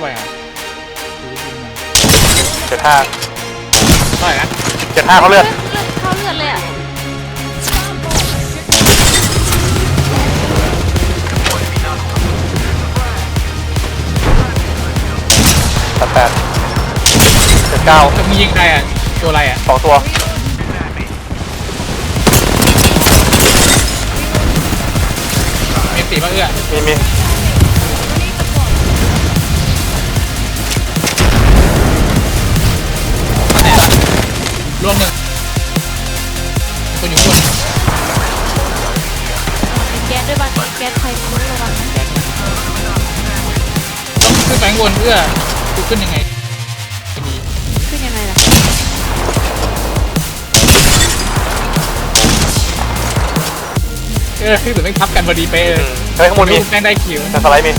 ไปอะเจ็ดห้าเท่าไหร่นะเจ็ดห้าเขาเลือดเลือดเข้าเลือดเลยอะแปดแปดเจ็ดเก้าจะมียิงใครอะตัวอะไรอะสองตัวมีสีมาเอื้อมีมี วมหนึ่งคนอยู่บนแก๊สด้วยบ้านแก๊สใครไม่รู้ระวังนะแก๊สต้องขึ้นไปข้างบนเอื้อกูขึ้นยังไงดีขึ้นยังไงล่ะเออที่เหมือนไม่ทับกันพอดีเป๊ะเลยเฮ้ยข้างบนมี แม่งได้คิวทางสไลด์มี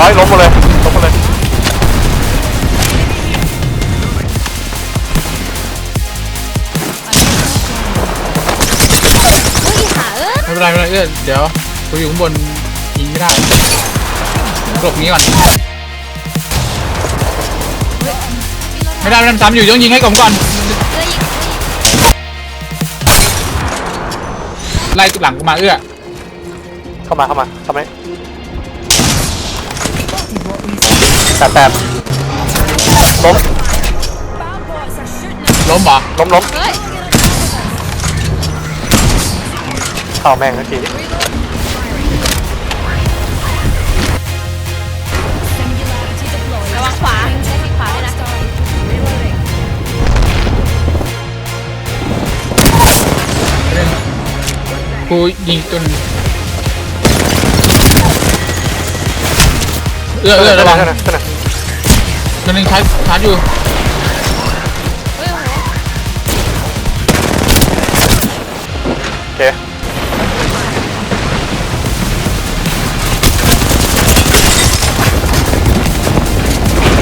ร้อยล้มหมดเลยล้มหมดเลยอุ้ยหาเอ้ยไม่เป็นไรไม่เป็นไรเอื้อเดี๋ยวกูอยู่ข้างบนยิงไม่ได้หลบหนี้ก่อนไม่ได้ไม่ได้ซ้ำอยู่ต้องยิงให้ผมก่อนเอ้ยยิงไล่หลังกูมาเอื้อเข้ามาเข้ามาเข้าม แปดแปดล้มล้มเหรอล้มล้มเฮ้ยเข้าแม่งทันทีระวังขวาใช้ที่ขวาด้วยนะกูยิงจนเอื้อเอื้อระวัง เท่านั้นเท่านั้น ตัวหนึงชาร์จชาร์จอยู่เฮ้ยโอ้โหโอเค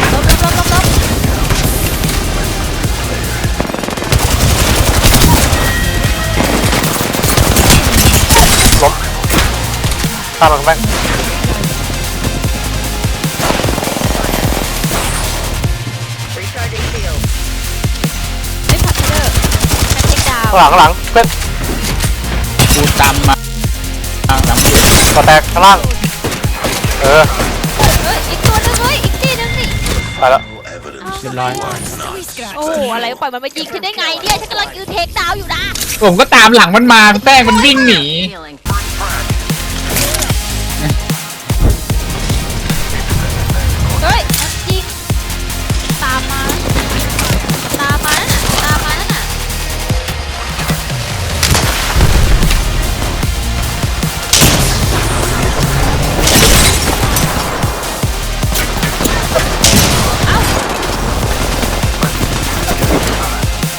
ลบลบลบลบลบล้มข้ามมาแม่ง ข้างหลังข้างหลังเพื่อนกูตามมาตามหลังอยู่กอแตกข้างล่าง เออ เฮ้ยอีกตัวหนึงเฮ้ยอีกที่หนึงนี่ไปแล้ว เรียบร้อยโอ้โหอะไรปล่อยมันมายิงฉันได้ไงเนี่ยฉันกำลังยืนเทคดาวอยู่นะผมก็ตามหลังมันมาแป้งมันวิ่งหนีเ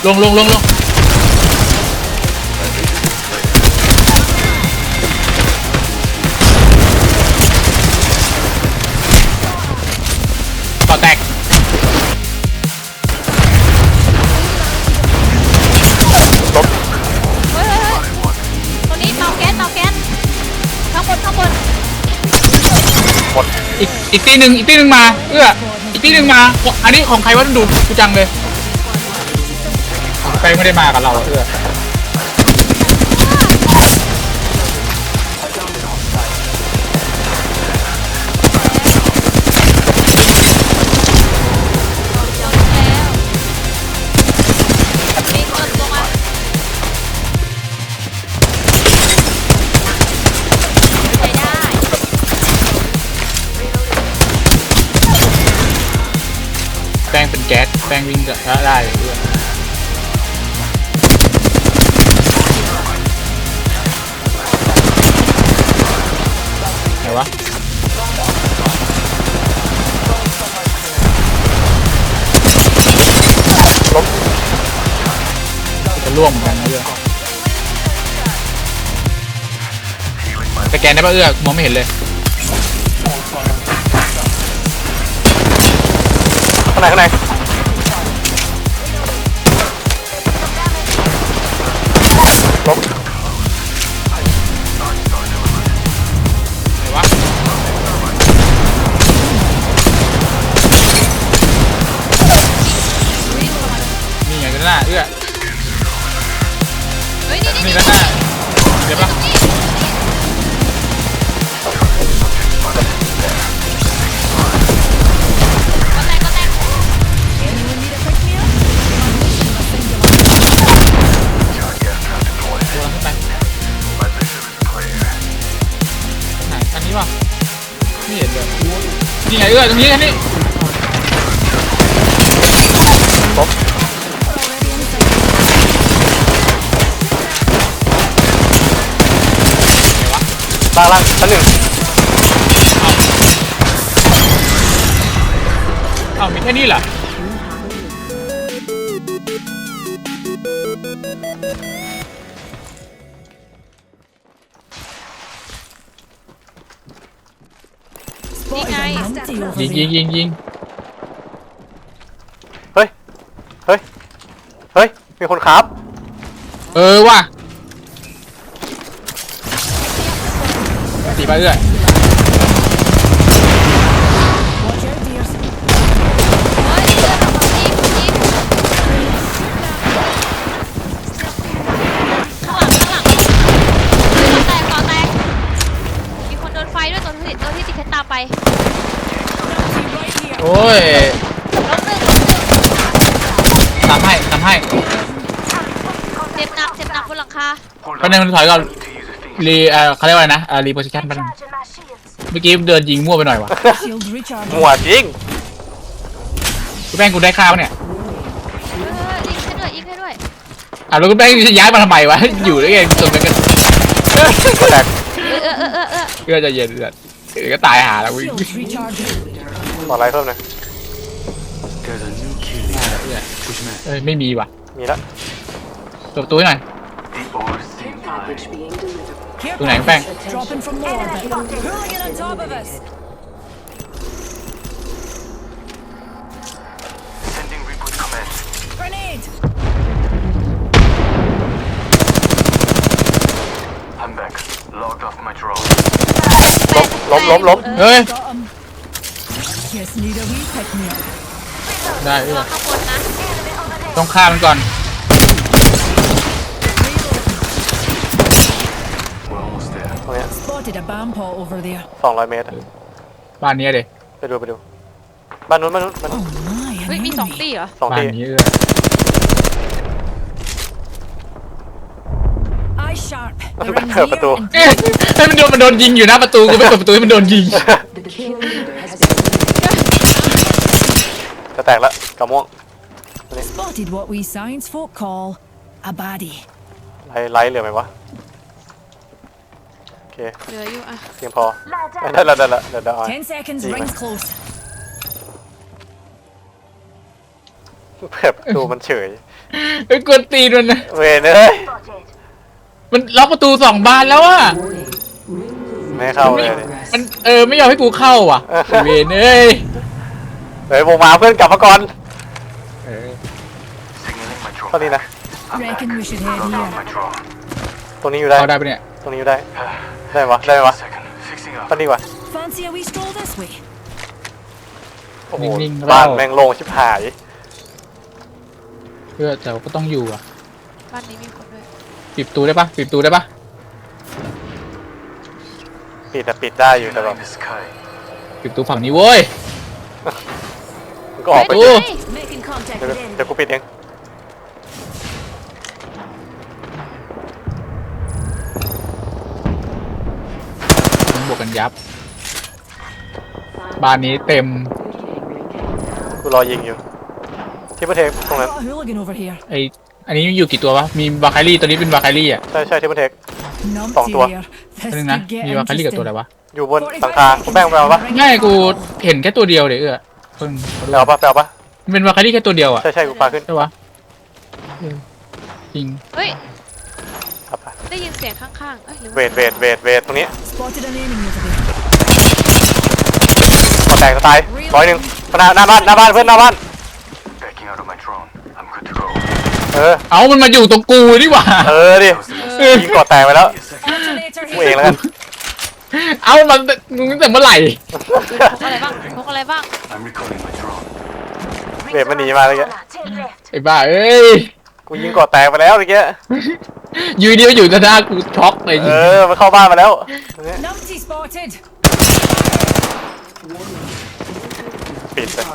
ลงลงลงลงต่อแตกล้มเฮ้ยเฮ้ยเฮ้ยตัวนี้เมาแก๊สเมาแก๊สข้างบนข้างบนหมดอีกอีกตีหนึ่งอีกตีหนึ่งมา เอื้ออีกตีหนึ่งมา อันนี้ของใครวะดูกูจังเลย แป้ไม่ได้มากับเราเอื้อแล้วมีคนลงมาแป้งเป็นแก๊สแป้งวิ่งก็ได้เลยเอื้ วะล้มจะล่วงเหมือนกันนะเอื้อสแกนได้ปะเอื้อมองไม่เห็นเลยข้างในข้างใน อื้อตรงนี้อันนี้ลบไหนวะล่างล่างชั้นหนึ่งอ้าวมีแค่นี้เหรอ นี่ไง ยิงยิงยิงยิงเฮ้ย เฮ้ย เฮ้ย มีคนครับ เออว่ะตีไปเอื้อเฮ้ยเลือดออกมายิงยิงข้างหลังข้างหลังก่อแตกก่อแตกมีคนโดนไฟด้วยตัวที่ตัวที่ติดเพชรตามไป โอ้ย ล้มหนึ่งล้มหนึ่ง ทำให้ทำให้ เจ็บหนักเจ็บหนักบนหลังคา ประเด็ นมันถอยก่อนรีเอ่อเขาเรียกว่าอะไรนะอ่ารีโพซิชันมันงเมื่อกี้เดินยิงมั่วไปหน่อยวะ Shield recharge. หัวจริงคุณแป้งกูได้ข้าวเนี่ยเออยิงให้ด้วยยิงให้ด้วยอะแล้วคุณแป้งจะย้ายมาทำไมวะ อยู่ได้ไงส่วนกันกันแตกเออเออเออเออเออเพื่อจะเย็นเดือดเดี๋ยวก็ตายหาแล้ววิ่ง Shield recharging. ขอไลฟ์เพิ่มหน่อย There's a new kill. Push man. เอ้ยไม่มีว่ะ มีแล้วเปิดประตูให้หน่อย The ore seem high. Care Tụi này cũng bang. package Dropping from low orbit. Hurling it on top of us. Sending reboot command. Grenade. I'm back. Logged off my drone. ล้มล้มล้มล้มเออเฮ้ย Got him. Just need a wee pick me up. ได้เอระวัองข้างบนนะ ต้องฆ่ามันก่อน We're almost there. ตรงเนี้ย Spotted a bam pot over there. สองร้อยเมตรอะบ้านนี้เด็ไปดูไปดูบ้านนู้นบ้านนู้นบ้านนู้น Oh my, an เฮ้ยมีสอง enemy. ตีเหรอ สองบ้านทีนี้เออ Eye sharp. Nó They're bắt in cửa vào here tù. and เอ๊ะให้มันโดนมันโดนยิงอยู่หน้าประตูกูไม่เปิดประตูให้มันโดนยิงจะแตกแล้วกระม่วง spotted what we science folk call a baddie. ไลท์ไลท์เหลือไหมวะโอ เคเหลืออยู่อะเพียงพอได้แล้วได้แล้วเดี๋ยวเดี๋ยวเอา Ten seconds, Gì rings vậy? close. เปิดประตูมันเฉยไอ้ยกวนตีนมันนะเวรเอ้ยมันล็อกประตูสองบานแล้วอะไม่ให้เข้าเลยดิมันเออไม่ยอมให้กูเข้าว่ะไอ้เวนเอ้ยเฮ้ยวงมาเพื่อนกลับมาก่อนเออ Signaling my drone. ตอนนี้นะ Reckon we should head Logged off here. my drone. ตรงนี้อยู่ได้เข้าได้ปะเนี่ยตรงนี้อยู่ได้ ได้ปะได้ปะ Second. Fixing ตอน up. นี้วะ Fancy a wee stroll this way? โอ้โหนิ่งๆบ้านเล่าแม่งโล่งชิบหาย เพื่อแต่ว่าก็ต้องอยู่อะ บ้านนี้มีคนด้วยปิดประตูได้ปะปิดประตูได้ปะปิดแต่ปิดได้อยู่แต่แบบ Uniting the sky. ปิดประตูฝั่งนี้เว้ย มันก็ออกไปโอ้เฮ้ย Making contact เดี๋ยวเดี๋ยวกูปิดเอง ยับ บ้านนี้เต็ม กูรอยิงอยู่ที่ประเทศตรงนั้น Got a hooligan over here. ไออันนี้อยู่กี่ตัววะ มีบาคารี่ตัวนี้เป็นบาคารี่อะใช่ใช่ที่ประเทศ Numpty tua. there. นึ This งนะ could get มีบาคารี่กับตัวอะไร interesting. วะ อยู่บนหลังคาคุณแป้งไปเอาปะง่ายกูเห็นแค่ตัวเดียวเดี๋ยวเออเพิ่งไปเอาปะไปเอาปะมันเป็นบาคารี่แค่ตัวเดียวอะใช่ใช่กูพาขึ้นใช่ปะเออจริง เฮ้ยเอาปะ ได้ยินเสียงข้างๆเอ้ยหรือเวทเวทเวทเวทตรงนี้ Spotted an enemy over there. กดแตกสไตล์ร้อยหนึ่งหน้าหน้าบ้านหน้าบ้านเพื่อนหน้าบ้าน Backing out of my drone. I'm good to go. เออ เอามันมาอยู่ตรงกูดีกว่า เออดิ How's the mess? ยิงกดแตกไปแล้ว Alternator กูเอง here. แล้วกัน เอามันมึงตั้งแต่เมื่อไหร่ พกอะไรบ้างพกอะไรบ้าง I'm recalling my drone. เวทมันหนีมาเลยแกไอ้บ้าเอ้ย กูยิงกดแตกไปแล้วเมื่อกี้ อยูดีมาอยู่ต่อหน้ากูช็อกเลยเออมันเข้าบ้านมาแล้วเนี่ย Numpty spotted. ปิดเลย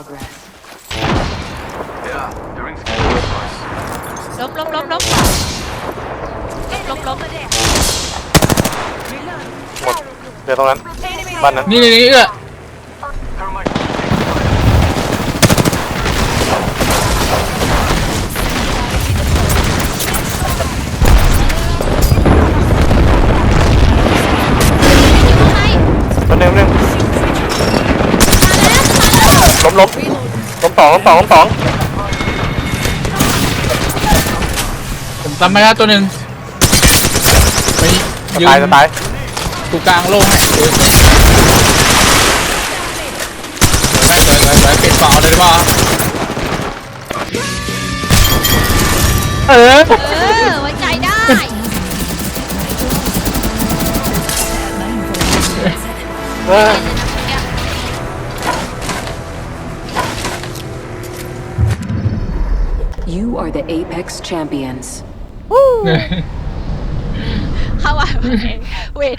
Yeah, the ring's close. ล้มล้มล้มล้มล้มล้ม หมดเดี๋ยวตรงนั้น บ้านนั้นนี่นี่นี่เอื้อ Thermite. องล้มสองล้มสองผมทำไม่ได้ตัวหนึ่งไปจะยืนตายจะตายกูกลางโล่งให้เออสวยสวยสวยสวยปิดฝาเลยดีกว่าเออเออไว้ใจได้ เออ You are the Apex champions. เข้าว่าเวท